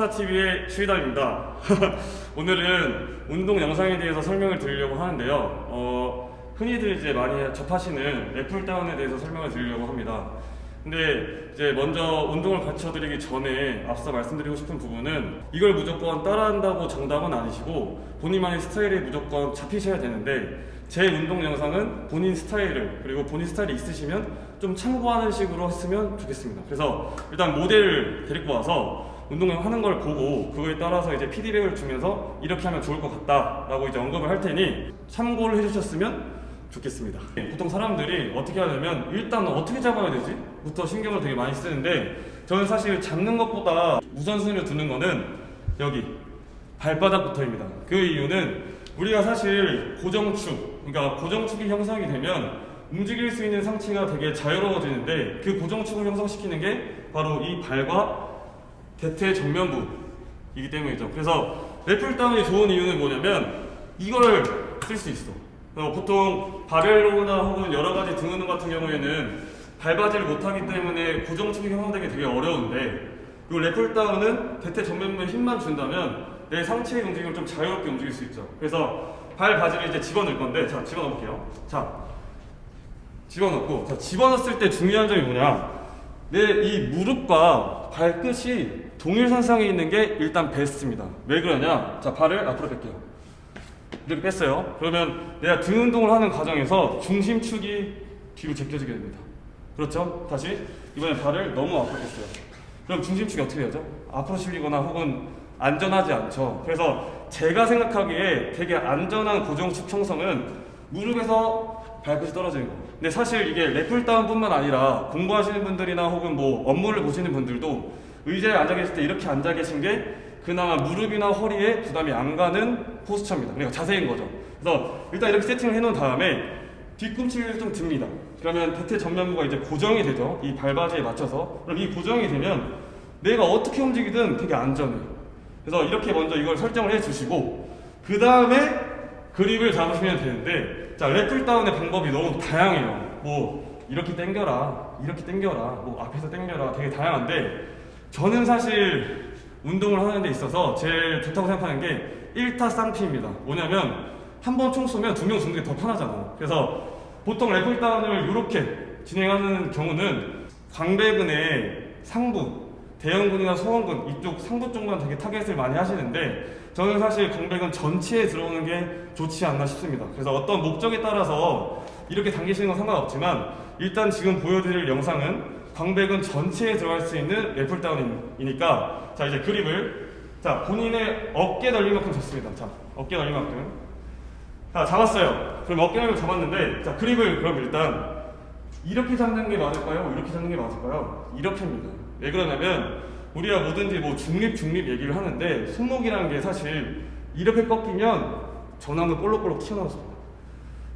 슈퍼스타TV의 추이달입니다. 오늘은 운동 영상에 대해서 설명을 드리려고 하는데요. 어, 흔히들 이제 많이 접하시는 애플다운에 대해서 설명을 드리려고 합니다. 근데 이제 먼저 운동을 가르쳐 드리기 전에 앞서 말씀드리고 싶은 부분은 이걸 무조건 따라한다고 정답은 아니시고 본인만의 스타일에 무조건 잡히셔야 되는데 제 운동 영상은 본인 스타일을 그리고 본인 스타일이 있으시면 좀 참고하는 식으로 했으면 좋겠습니다. 그래서 일단 모델을 데리고 와서 운동을 하는 걸 보고 그거에 따라서 이제 피드백을 주면서 이렇게 하면 좋을 것 같다라고 이제 언급을 할 테니 참고를 해주셨으면 좋겠습니다. 보통 사람들이 어떻게 하냐면 일단 어떻게 잡아야 되지? 부터 신경을 되게 많이 쓰는데 저는 사실 잡는 것보다 우선순위를 두는 거는 여기 발바닥부터입니다. 그 이유는 우리가 사실 고정축, 그러니까 고정축이 형성이 되면 움직일 수 있는 상체가 되게 자유로워지는데 그 고정축을 형성시키는 게 바로 이 발과 대퇴 정면부이기 때문이죠. 그래서 래플다운이 좋은 이유는 뭐냐면 이걸 쓸 수 있어. 어, 보통 바벨로나 혹은 여러 가지 등 운동 같은 경우에는 밟아지를 못하기 때문에 고정축이 형성되기 되게 어려운데 이 래플다운은 대퇴 정면부에 힘만 준다면 내 상체의 움직임을 좀 자유롭게 움직일 수 있죠. 그래서 발 바지를 이제 집어넣을 건데 자 집어넣을게요. 자 집어넣고 자 집어넣었을 때 중요한 점이 뭐냐 내 이 무릎과 발끝이 동일선상에 있는 게 일단 베스트입니다. 왜 그러냐? 자 발을 앞으로 뺄게요. 이렇게 뺐어요. 그러면 내가 등 운동을 하는 과정에서 중심축이 뒤로 제껴지게 됩니다. 그렇죠? 다시 이번에 발을 너무 앞으로 뺐어요. 그럼 중심축이 어떻게 되죠? 앞으로 실리거나 혹은 안전하지 않죠. 그래서 제가 생각하기에 되게 안전한 고정축 형성은 무릎에서 발끝이 떨어지는 거. 근데 사실 이게 래플다운뿐만 아니라 공부하시는 분들이나 혹은 뭐 업무를 보시는 분들도 의자에 앉아 계실 때 이렇게 앉아 계신 게 그나마 무릎이나 허리에 부담이 안 가는 포스처입니다. 그러니까 자세인 거죠. 그래서 일단 이렇게 세팅을 해놓은 다음에 뒤꿈치를 좀 듭니다. 그러면 대퇴 전면부가 이제 고정이 되죠. 이 발바지에 맞춰서. 그럼 이 고정이 되면 내가 어떻게 움직이든 되게 안전해요. 그래서 이렇게 먼저 이걸 설정을 해주시고 그 다음에 그립을 잡으시면 되는데 자 래플다운의 방법이 너무 다양해요. 뭐 이렇게 당겨라 이렇게 당겨라 뭐 앞에서 당겨라 되게 다양한데 저는 사실 운동을 하는 데 있어서 제일 좋다고 생각하는 게 1타 쌍피입니다. 뭐냐면 한 번 총 쏘면 두 명 죽는 게 더 편하잖아. 그래서 보통 래플다운을 이렇게 진행하는 경우는 광배근의 상부 대형근이나 소원근 이쪽 상부 쪽만 되게 타겟을 많이 하시는데 저는 사실 광배근 전체에 들어오는 게 좋지 않나 싶습니다. 그래서 어떤 목적에 따라서 이렇게 당기시는 건 상관없지만 일단 지금 보여드릴 영상은 광배근 전체에 들어갈 수 있는 래플다운이니까 자 이제 그립을 자 본인의 어깨 넓이만큼 잡습니다. 자 어깨 넓이만큼 자 잡았어요. 그럼 어깨 넓이 잡았는데 자 그립을 그럼 일단 이렇게 잡는 게 맞을까요? 이렇게 잡는 게 맞을까요? 이렇게입니다. 왜 그러냐면 우리가 뭐든지 뭐 중립 중립 얘기를 하는데 손목이라는 게 사실 이렇게 꺾이면 전완근 볼록볼록 튀어나왔습니다.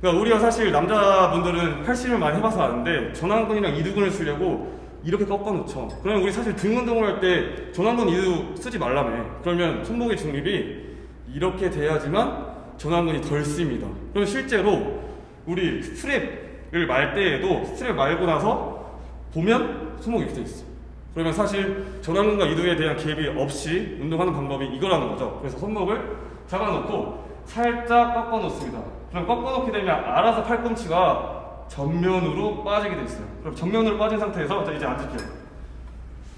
그러니까 우리가 사실 남자분들은 팔씨름을 많이 해봐서 아는데 전완근이랑 이두근을 쓰려고 이렇게 꺾어 놓죠. 그러면 우리 사실 등 운동을 할 때 전완근 이두 쓰지 말라며. 그러면 손목의 중립이 이렇게 돼야지만 전완근이 덜 씁니다. 그럼 실제로 우리 스트랩을 말 때에도 스트랩 말고 나서 보면 손목이 이렇게 돼 있어. 그러면 사실 전완근과 이두에 대한 갭이 없이 운동하는 방법이 이거라는 거죠. 그래서 손목을 잡아놓고 살짝 꺾어 놓습니다. 그럼 꺾어 놓게 되면 알아서 팔꿈치가 전면으로 빠지게 돼 있어요. 그럼 전면으로 빠진 상태에서 자, 이제 앉을게요.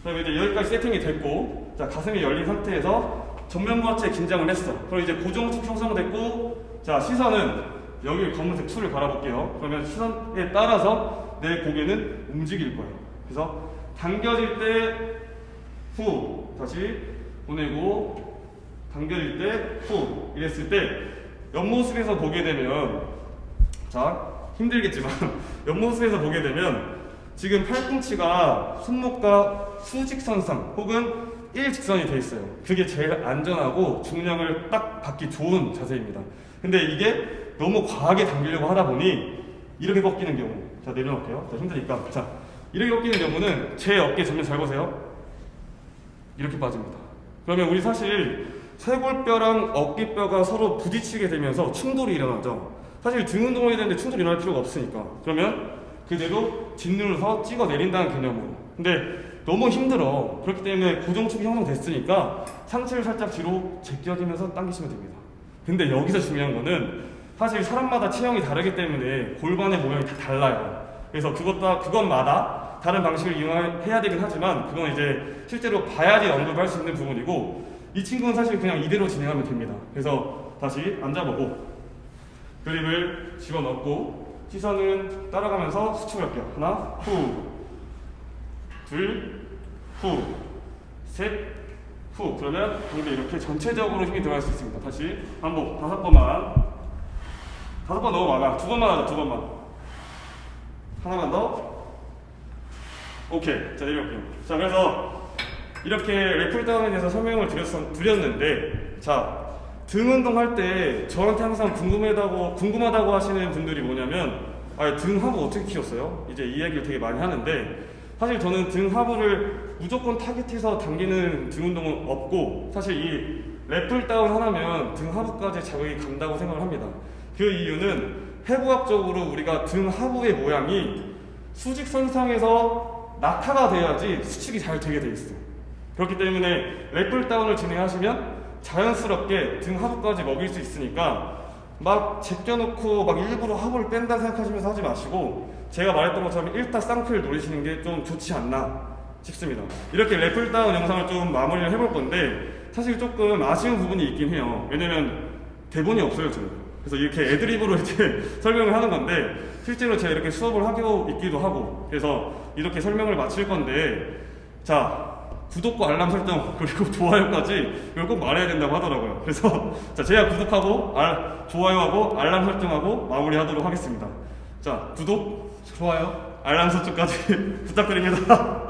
그럼 이제 여기까지 세팅이 됐고, 자 가슴이 열린 상태에서 전면부 하체 긴장을 했어. 그럼 이제 고정축 형성됐고, 자 시선은 여기 검은색 툴을 바라볼게요. 그러면 시선에 따라서 내 고개는 움직일 거예요. 그래서 당겨질 때 후, 다시 보내고, 당겨질 때 후, 이랬을 때 옆모습에서 보게 되면 자 힘들겠지만 옆모습에서 보게 되면 지금 팔꿈치가 손목과 수직선상 혹은 일직선이 돼 있어요. 그게 제일 안전하고 중량을 딱 받기 좋은 자세입니다. 근데 이게 너무 과하게 당기려고 하다 보니 이렇게 꺾이는 경우 자 내려놓을게요. 자 힘드니까 자 이렇게 꺾이는 경우는 제 어깨 전면 잘 보세요. 이렇게 빠집니다. 그러면 우리 사실 쇄골뼈랑 어깨뼈가 서로 부딪히게 되면서 충돌이 일어나죠. 사실 등 운동을 해야 되는데 충돌이 일어날 필요가 없으니까. 그러면 그대로 짓눌러서 찍어 내린다는 개념으로. 근데 너무 힘들어. 그렇기 때문에 고정축이 형성됐으니까 상체를 살짝 뒤로 제껴지면서 당기시면 됩니다. 근데 여기서 중요한 거는 사실 사람마다 체형이 다르기 때문에 골반의 모양이 다 달라요. 그래서 그것도 그것마다 다른 방식을 이용해야 되긴 하지만 그건 이제 실제로 봐야지 언급할 수 있는 부분이고 이 친구는 사실 그냥 이대로 진행하면 됩니다. 그래서 다시 앉아보고 그립을 집어넣고 시선은 따라가면서 수축을 할게요. 하나, 후, 둘, 후, 셋, 후. 그러면 근데 이렇게 전체적으로 힘이 들어갈 수 있습니다. 다시 반복 다섯 번만. 다섯 번 너무 많아. 두 번만 하자. 두 번만. 하나만 더. 오케이. 자 내려올게요. 자 그래서 이렇게 래플다운에 대해서 설명을 드렸, 드렸는데 자 등 운동할 때 저한테 항상 궁금하다고 궁금하다고 하시는 분들이 뭐냐면 아, 등 하부 어떻게 키웠어요? 이제 이 얘기를 되게 많이 하는데 사실 저는 등 하부를 무조건 타겟해서 당기는 등 운동은 없고 사실 이 래플 다운 하나면 등 하부까지 자극이 간다고 생각을 합니다. 그 이유는 해부학적으로 우리가 등 하부의 모양이 수직선상에서 낙하가 돼야지 수축이 잘 되게 돼 있어요. 그렇기 때문에 래플 다운을 진행하시면 자연스럽게 등 하부까지 먹일 수 있으니까 막 제껴놓고 막 일부러 하부를 뺀다 생각하시면서 하지 마시고 제가 말했던 것처럼 일타 쌍필 노리시는 게 좀 좋지 않나 싶습니다. 이렇게 래플 다운 영상을 좀 마무리를 해볼 건데 사실 조금 아쉬운 부분이 있긴 해요. 왜냐면 대본이 없어요, 저는. 그래서 이렇게 애드립으로 이제 설명을 하는 건데 실제로 제가 이렇게 수업을 하고 있기도 하고 그래서 이렇게 설명을 마칠 건데 자 구독과 알람 설정 그리고 좋아요까지 이걸 꼭 말해야 된다고 하더라고요. 그래서 자 제가 구독하고 알, 좋아요하고 알람 설정하고 마무리하도록 하겠습니다. 자 구독, 좋아요. 알람 설정까지 부탁드립니다.